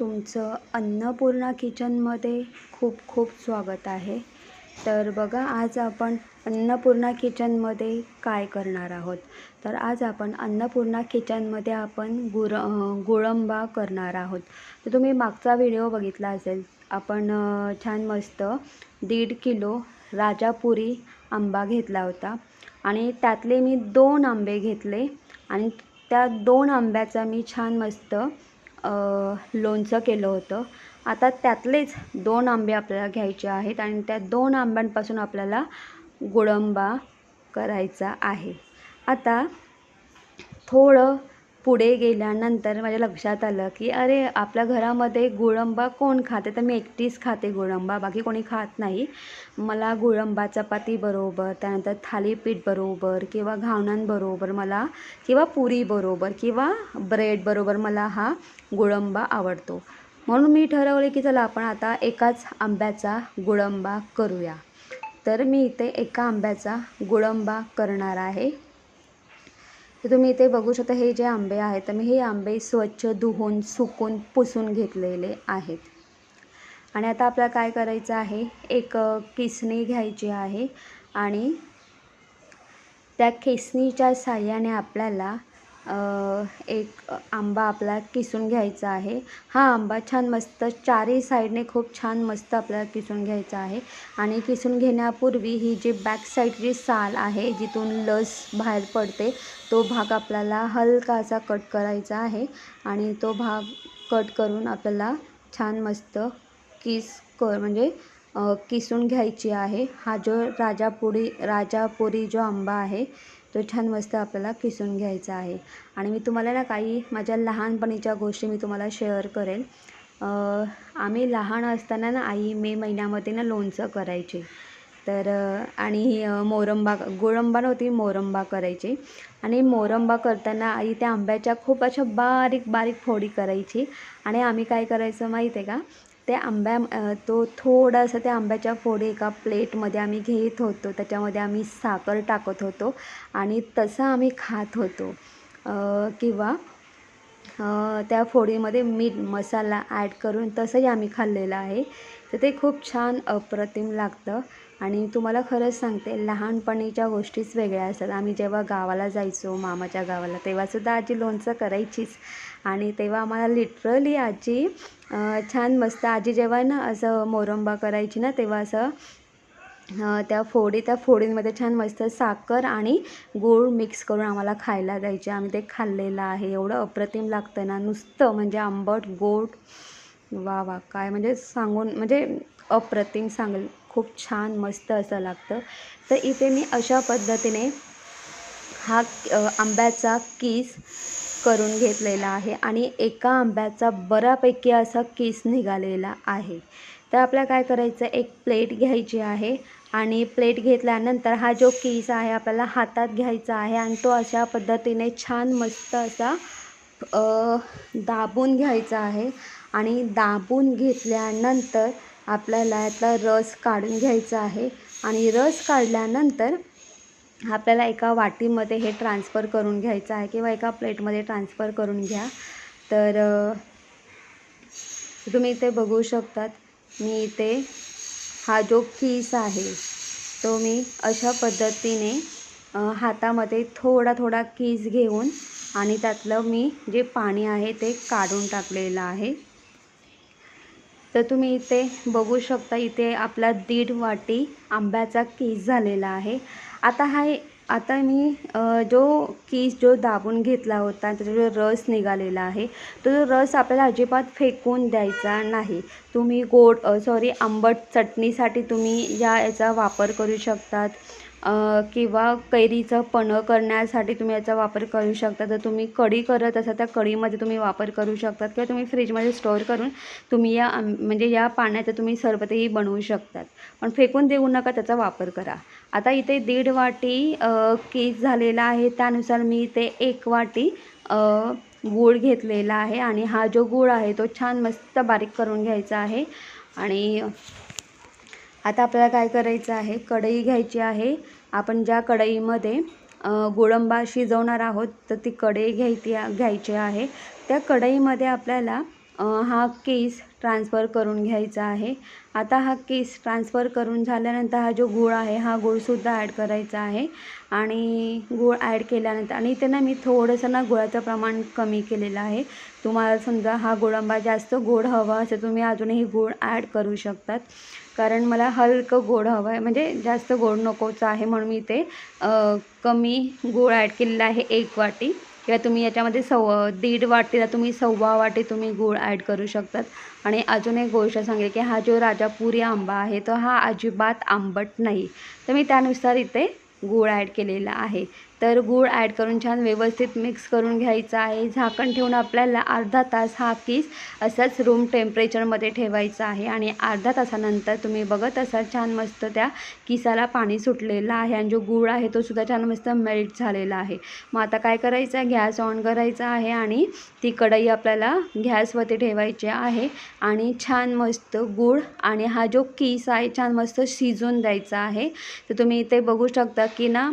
तुमचं अन्नपूर्णा किचनमध्ये खूप खूप स्वागत आहे. तर बघा आज आपण अन्नपूर्णा किचनमध्ये काय करणार आहोत? तर आज आपण अन्नपूर्णा किचनमध्ये आपण गुर गुळंबा करणार आहोत. तर तुम्ही मागचा व्हिडिओ बघितला असेल. आपण छान मस्त दीड किलो राजापुरी आंबा घेतला होता. आणि त्यातले मी दोन आंबे घेतले. आणि त्या दोन आंब्याचा मी छान मस्त लोणचं केलं होतं. आता त्यातलेच दोन आंबे आपल्याला घ्यायचे आहेत आणि त्या दोन आंब्यांपासून आपल्याला गुळंबा करायचा आहे. आता थोडं पुढे गेल्यानंतर माझ्या लक्षात आलं की अरे आपल्या घरामध्ये गुळंबा कोण खाते? तर मी एकटीच खाते गुळंबा बाकी कोणी खात नाही. मला गुळंबा चपातीबरोबर त्यानंतर थालीपीठ बरोबर किंवा घावणांबरोबर मला किंवा पुरी बरोबर किंवा ब्रेड बरोबर मला हा गुळंबा आवडतो. म्हणून मी ठरवले की चला आपण आता एकाच आंब्याचा गुळंबा करूया. तर मी इथे एका आंब्याचा गुळंबा करणार आहे. तर तुम्ही इथे बघू शकता हे जे आंबे आहेत तर मी हे आंबे स्वच्छ धुवून सुकून पुसून घेतलेले आहेत. आणि आता आपल्याला काय करायचं आहे एक किसणी घ्यायची आहे आणि त्या किसणीच्या साह्याने आपल्याला एक आंबा आपला किसून घ्यायचा आहे. हा आंबा छान मस्त चारही साईडने खूप छान मस्त आपल्याला किसून घ्यायचा आहे. आणि किसून घेण्यापूर्वी ही जी बॅक साईडची साल आहे जिथून लस बाहेर पडते तो भाग आपल्याला हलकासा कट करायचा आहे. आणि तो भाग कट करून आपल्याला छान मस्त किस कर म्हणजे किसून घ्यायची आहे. हा जो राजापुरी राजापुरी जो आंबा आहे तो छान मस्त आपल्याला किसून घ्यायचा आहे. आणि मी तुम्हाला ना काही माझ्या लहानपणीच्या गोष्टी मी तुम्हाला शेअर करेल. आम्ही लहान असताना ना आई मे महिन्यामध्ये ना लोणचं करायची. तर आणि मोरंबा गोळंबा नव्हती मोरंबा करायची. आणि मोरंबा करताना आई त्या आंब्याच्या खूप अशा बारीक बारीक फोडी करायची. आणि आम्ही काय करायचं माहीत आहे का? त्या आंब्या तो थोडासा त्या आंब्याच्या फोडी एका प्लेटमध्ये आम्ही घेत होतो. त्याच्यामध्ये आम्ही साखर टाकत होतो आणि तसं आम्ही खात होतो. किंवा त्या फोडीमध्ये मीठ मसाला ॲड करून तसंही आम्ही खाल्लेलं आहे. तर ते खूप छान अप्रतिम लागतं. आणि तुम्हाला खरंच सांगते लहानपणीच्या गोष्टीच वेगळ्या असतात. आम्ही जेव्हा गावाला जायचो मामाच्या गावाला तेव्हासुद्धा आजी लोणचं करायचीच. आणि तेव्हा आम्हाला लिटरली आजी छान मस्त आजी जेव्हा ना असं मोरंबा करायची ना तेव्हा असं त्या फोडी त्या फोडींमध्ये छान मस्त साखर आणि गूळ मिक्स करून आम्हाला खायला द्यायचे. आम्ही ते खाल्लेलं आहे. एवढं अप्रतिम लागतं ना नुसतं म्हणजे आंबट गोड. वा वा काय म्हणजे सांगून म्हणजे अप्रतिम सांग खूप छान मस्त असं लागतं. तर इथे मी अशा पद्धतीने हा आंब्याचा किस करून घेतलेला आहे आणि एका आंब्याचा बऱ्यापैकी असा किस निघालेला आहे. तर आपल्याला काय करायचं एक प्लेट घ्यायची आहे आणि प्लेट घेतल्यानंतर हा जो किस आहे आपल्याला हातात घ्यायचा आहे आणि तो अशा पद्धतीने छान मस्त असा दाबून घ्यायचा आहे. आणि दाबून घेतल्यानंतर आपल्याला यातला रस काढून घ्यायचा आहे. आणि रस काढल्यानंतर आपल्याला एका वाटीमध्ये हे ट्रान्सफर करून घ्यायचं आहे किंवा एका प्लेटमध्ये ट्रान्सफर करून घ्या. तर तुम्ही इथे बघू शकतात मी इथे हा जो खीस आहे तो मी अशा पद्धतीने हातामध्ये थोडा थोडा खीस घेऊन आणि त्यातलं मी जे पाणी आहे ते काढून टाकलेलं आहे. तर तुम्ही इथे बघू शकता इथे आपला दीड वाटी आंब्याचा केस झालेला आहे. आता हा आता मी जो कीस जो दाबून घेतला होता त्याचा जो रस निघालेला आहे तो जो रस आपल्याला अजिबात फेकून द्यायचा नाही. तुम्ही गोड सॉरी आंबट चटणीसाठी तुम्ही या याचा वापर करू शकतात. किंवा कैरीचं पणं करण्यासाठी तुम्ही याचा वापर करू शकता. जर तुम्ही कढी करत असाल त्या कढीमध्ये तुम्ही वापर करू शकतात. किंवा तुम्ही फ्रीजमध्ये स्टोअर करून तुम्ही या म्हणजे या पाण्याचं तुम्ही सरबतही बनवू शकतात. पण फेकून देऊ नका त्याचा वापर करा. आता इथे दीड वाटी केक केस झालेला आहे. त्यानुसार मी इथे एक वाटी गूळ घेतलेला आहे आणि हा जो गूळ आहे तो छान मस्त बारीक करून घ्यायचा आहे. आणि आता आपल्याला काय करायचं आहे? कढई घ्यायची आहे. आपण ज्या कढईमध्ये गुळंबा शिजवणार आहोत तर ती कढई घ्यायची घ्यायची आहे. त्या कढईमध्ये आपल्याला हा केस ट्रान्सफर करून घ्यायचा आहे. आता हा केस ट्रान्सफर करून झाल्यानंतर हा जो गूळ आहे हा गूळसुद्धा ॲड करायचा आहे. आणि गूळ ॲड केल्यानंतर आणि इथे ना मी थोडंसं ना गुळाचं प्रमाण कमी केलेलं आहे. तुम्हाला समजा हा गोडंबा जास्त गोड हवा असं तुम्ही अजूनही गूळ ॲड करू शकतात. कारण मला हलकं गोड हवं आहे म्हणजे जास्त गोड नकोचं आहे म्हणून मी ते कमी गूळ ॲड केलेला आहे एक वाटी. किंवा तुम्ही याच्यामध्ये सव दीड वाटीला तुम्ही सव्वा वाटी तुम्ही गूळ ॲड करू शकतात. आणि अजून एक गोष्ट सांगेल की हा जो राजापुरी आंबा आहे तो हा अजिबात आंबट नाही. तर मी त्यानुसार इथे गूळ ॲड केलेला आहे. तर गूळ ॲड करून छान व्यवस्थित मिक्स करून घ्यायचा आहे. झाकण ठेवून आपल्याला अर्धा तास हा किस असाच रूम टेम्परेचरमध्ये ठेवायचा आहे. आणि अर्धा तासानंतर तुम्ही बघत असाल छान मस्त त्या किसाला पाणी सुटलेलं आहे आणि जो गूळ आहे तो सुद्धा छान मस्त मेल्ट झालेला आहे. मग आता काय करायचं आहे? गॅस ऑन करायचा आहे आणि ती कढई आपल्याला गॅसवरती ठेवायची आहे. आणि छान मस्त गूळ आणि हा जो किस आहे छान मस्त शिजून द्यायचा आहे. तर तुम्ही इथे बघू शकता की ना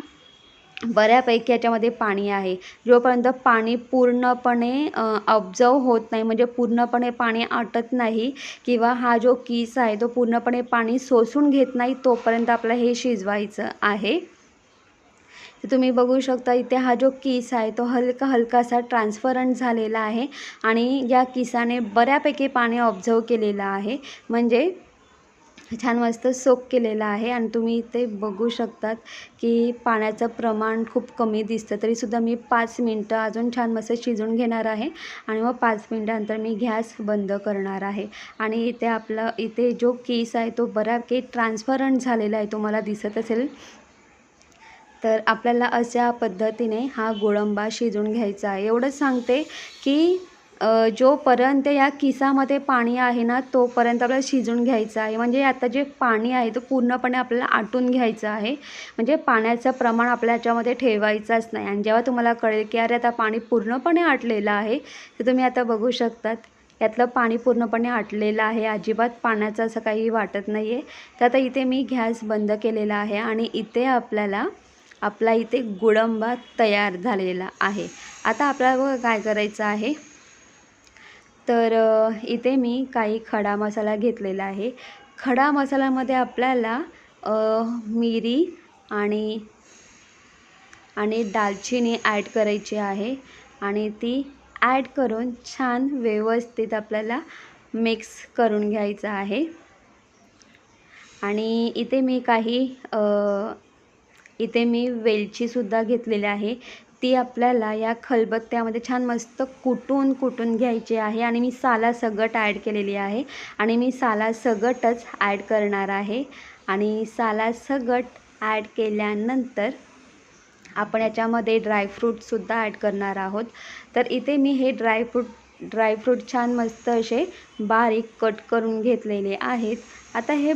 बऱ्यापैकी याच्यामध्ये पाणी आहे. जोपर्यंत पाणी पूर्णपणे ऑब्झर्व होत नाही म्हणजे पूर्णपणे पाणी आटत नाही किंवा हा जो कीस आहे तो पूर्णपणे पाणी सोसून घेत नाही तोपर्यंत आपलं हे शिजवायचं आहे. तुम्ही बघू शकता इथे हा जो किस आहे तो हलका हलकासा ट्रान्सफरंट झालेला आहे आणि या किसाने बऱ्यापैकी पाणी ऑब्झर्व केलेलं आहे. म्हणजे छान मस्त सोक केलेला आहे आणि तुम्ही इथे बघू शकतात की पाण्याचं प्रमाण खूप कमी दिसतं. तरीसुद्धा मी पाच मिनटं अजून छान मस्त शिजून घेणार आहे आणि मग पाच मिनटानंतर मी गॅस बंद करणार आहे. आणि इथे आपला इथे जो केस आहे तो बऱ्यापैकी ट्रान्सपरंट झालेला आहे तुम्हाला दिसत असेल. तर आपल्याला अशा पद्धतीने हा गोळंबा शिजून घ्यायचा आहे. एवढंच सांगते की जोपर्यंत या किसामध्ये पाणी आहे ना तोपर्यंत आपल्याला शिजून घ्यायचं आहे. म्हणजे आता जे पाणी आहे तो पूर्णपणे आपल्याला आटून घ्यायचं आहे. म्हणजे पाण्याचं प्रमाण आपल्या याच्यामध्ये ठेवायचंच नाही. आणि जेव्हा तुम्हाला कळेल की अरे आता पाणी पूर्णपणे आटलेलं आहे ते तुम्ही आता बघू शकतात. यातलं पाणी पूर्णपणे आटलेलं आहे. अजिबात पाण्याचं असं काही वाटत नाही आहे तर आता इथे मी गॅस बंद केलेला आहे आणि इथे आपल्याला आपला इथे गुळंबा तयार झालेला आहे. आता आपल्याला काय करायचं आहे. तर इथे मी काही खडा मसाला घेतलेला आहे. खडा मसाल्यामध्ये आपल्याला मिरी आणि आणि दालचिनी ॲड करायची आहे आणि ती ॲड करून छान व्यवस्थित आपल्याला मिक्स करून घ्यायचं आहे. आणि इथे मी काही इथे मी वेलचीसुद्धा घेतलेली आहे. ती आपल्याला या खलबत्त्यामध्ये छान मस्त कुटून कुटून घ्यायची आहे आणि मी साला सगट ॲड केलेली आहे. आणि मी साला सगटच ॲड करणार आहे. आणि साला सगट ॲड केल्यानंतर आपण याच्यामध्ये ड्रायफ्रूटसुद्धा ॲड करणार आहोत. तर इथे मी हे ड्रायफ्रूट ड्रायफ्रूट छान मस्त असे बारीक कट करून घेतलेले आहेत. आता हे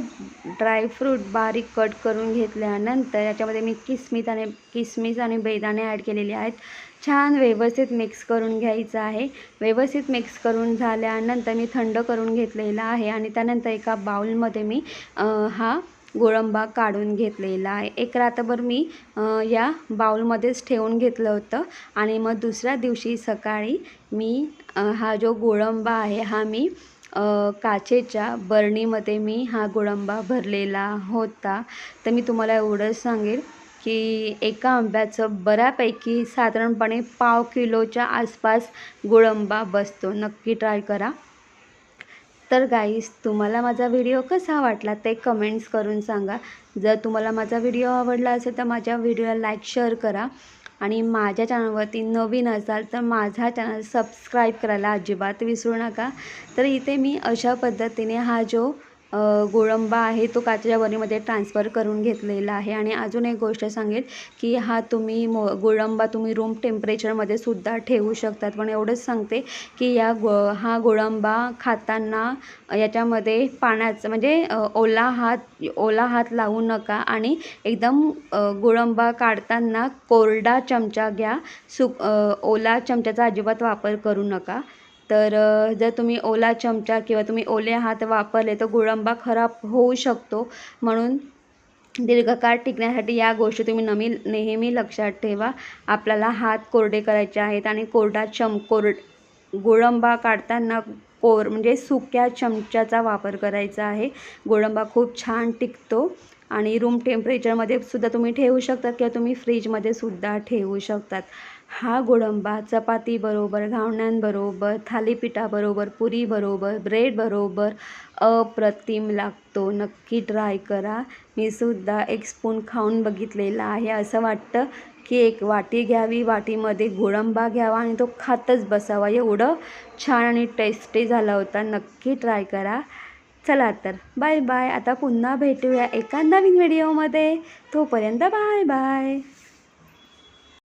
ड्रायफ्रूट बारीक कट करून घेतल्यानंतर याच्यामध्ये मी किसमिस आणि किसमिस आणि बेदाणे ॲड केलेले आहेत. छान व्यवस्थित मिक्स करून घ्यायचं आहे. व्यवस्थित मिक्स करून झाल्यानंतर मी थंड करून घेतलेला आहे आणि त्यानंतर एका बाउलमध्ये मी हा गोळंबा काढून घेतलेला आहे. एक रात्रभर मी या बाउलमध्येच ठेवून घेतलं होतं आणि मग दुसऱ्या दिवशी सकाळी मी हा जो गोळंबा आहे हा मी काचेच्या बरणीमध्ये मी हा गोळंबा भरलेला होता. तर मी तुम्हाला एवढंच सांगेल की एका आंब्याचं बऱ्यापैकी साधारणपणे पाव किलोच्या आसपास गोळंबा बसतो. नक्की ट्राय करा. तर गाईस तुम्हाला माझा व्हिडिओ कसा वाटला ते कमेंट्स करून सांगा. जर तुम्हाला माझा व्हिडिओ आवडला असेल तर माझ्या व्हिडिओला लाईक शेअर करा. आणि माझ्या चॅनलवरती नवीन असाल तर माझा चॅनल सबस्क्राईब करायला अजिबात विसरू नका. तर इथे मी अशा पद्धतीने हा जो गोळंबा आहे तो काचेच्या बरणीमध्ये ट्रान्सफर करून घेतलेला आहे. आणि अजून एक गोष्ट सांगेल की हा तुम्ही मो गोळंबा तुम्ही रूम टेम्परेचरमध्ये सुद्धा ठेवू शकतात. पण एवढंच सांगते की या गो हा गोळंबा खाताना याच्यामध्ये पाण्याचं म्हणजे ओला हात ओला हात लावू नका. आणि एकदम गोळंबा काढताना कोरडा चमचा घ्या. सुक ओला चमच्याचा अजिबात वापर करू नका. तर जर तुम्ही ओला चमचा किंवा तुम्ही ओले हात वापरले तर गोळंबा खराब होऊ शकतो. म्हणून दीर्घकाळ टिकण्यासाठी या गोष्टी तुम्ही नमी नेहमी लक्षात ठेवा. आपल्याला हात कोरडे करायचे आहेत आणि कोरडा चम कोरड गोळंबा काढताना कोर म्हणजे सुक्या चमच्याचा वापर करायचा आहे. गोळंबा खूप छान टिकतो आणि रूम टेम्परेचरमध्ये सुद्धा तुम्ही ठेवू शकता किंवा तुम्ही फ्रीजमध्ये सुद्धा ठेवू शकतात. हा गोडंबा चपातीबरोबर घावण्यांबरोबर थालीपीठाबरोबर पुरीबरोबर ब्रेडबरोबर अप्रतिम लागतो. नक्की ट्राय करा. मी सुद्धा एक स्पून खाऊन बघितलेला आहे. असं वाटतं की एक वाटी घ्यावी वाटीमध्ये गोडंबा घ्यावा आणि तो खातच बसावा. एवढं छान आणि टेस्टी झाला होता. नक्की ट्राय करा. चला तर बाय बाय आता पुन्हा भेटूया एका नवीन व्हिडिओमध्ये तोपर्यंत बाय बाय